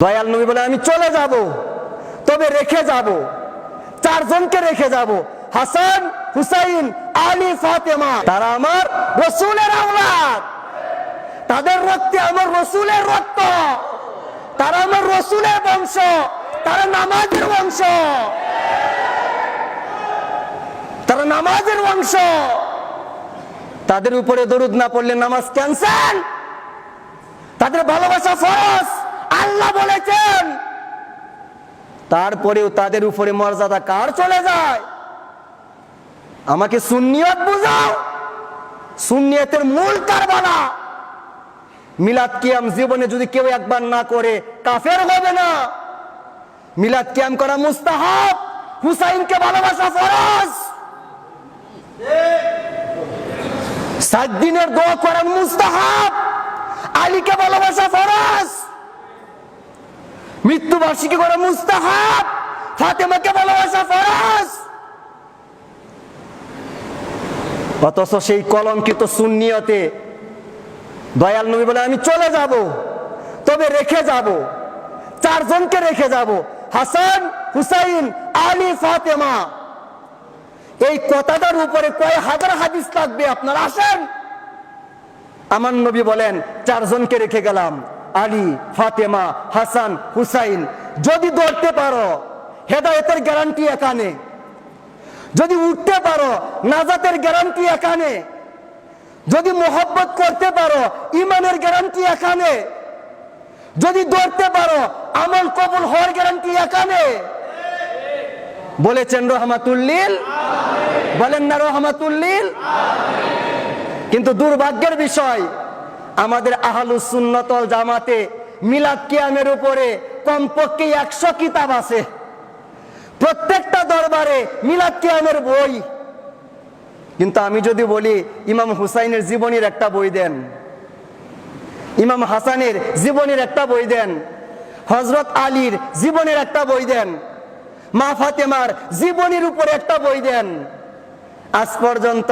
দয়াল নবী বলে, আমি চলে যাব, তবে রেখে যাব। চারজনকে রেখে যাব, হাসান, হুসাইন, আলী, ফাতেমা। তারা আমার রসুলের আওলাদ। তাদের রক্তে আমার রসুলের রক্ত। তারা আমার রসুলের বংশ। তারা নামাজের বংশ। তারা নামাজের বংশ। তাদের উপরে দরুদ না পড়লে নামাজ ক্যান্সেল। তাদের ভালোবাসা ফরজ। আল্লাহ বলেছেন, তারপরেও তাদের উপরে মর্যাদা কার চলে যায়? আমাকে সুন্নিয়ত বুঝাও, সুন্নিয়তের মূল কারবানা মিলাদ কিয়াম জীবনে যদি কেউ একবার না করে, কাফের হবে না। মিলাদ কিয়াম করা মুস্তাহাব, হুসাইনকে ভালোবাসা ফরজ। সাত দিনের দোয়া করেন মুস্তাহাব, আলীকে ভালোবাসা ফরজ। মৃত্যুবার্ষিকী করে মুস্তাহাব, ফাতেমাকে ভালোবাসা ফরজ। অথচ সেই কলঙ্কিত সুন্নিয়তে দয়াল নবী বলে, আমি চলে যাব, তবে রেখে যাব, চারজনকে রেখে যাব, হাসান, হুসাইন, আলী, ফাতেমা। এই কথাটার উপরে কয় হাজার হাদিস লাগবে, আপনারা আসেন। আমার নবী বলেন, চারজনকে রেখে গেলাম আলী, ফাতেমা, হাসান, হুসাইন, যদি ধরতে পারো, হেদায়তের গ্যারান্টি এখানে। যদি উঠতে পারো, নাজাতের গ্যারান্টি এখানে। যদি মোহব্বত করতে পারো, ইমানের গ্যারান্টি এখানে। যদি ধরতে পারো, আমল কবুল হওয়ার গ্যারান্টি এখানে। বলেছেন রহমাতুল্লিল? বলেন না রহমাতুল্লিল? কিন্তু দুর্ভাগ্যের বিষয় আমাদের আহলুস সুন্নতল জামাতে মিলাদ কিয়ামের উপরে কমপক্ষে একশো কিতাব আছে। প্রত্যেকটা দরবারে মিলাদ কিয়ামের বই। কিন্তু আমি যদি বলি, ইমাম হুসাইনের জীবনীর একটা বই দেন, ইমাম হাসানের জীবনের একটা বই দেন হজরত আলীর জীবনের একটা বই দেন, মা ফাতেমার জীবনীর উপরে একটা বই দেন, আজ পর্যন্ত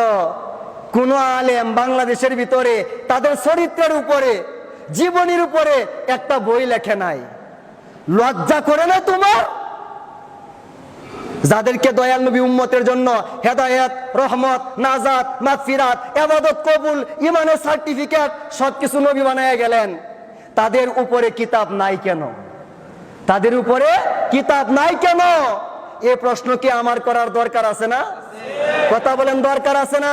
কোন আলেম বাংলাদেশের ভিতরে তাদের চরিত্রের উপরে, জীবনীর উপরে একটা বই লেখে নাই। লজ্জা করে না তোমার? যাদেরকে দয়াল নবী উম্মতের জন্য হেদায়েত, রহমত, নাজাত, মাগফিরাত, এবাদত, কবুল, ইমানের সার্টিফিকেট সবকিছু নবী বানায় গেলেন। তাদের উপরে কিতাব নাই কেন? তাদের উপরে কিতাব নাই কেন? এ প্রশ্ন কি আমার করার দরকার আছে না? কথা বলেন দরকার আছে না?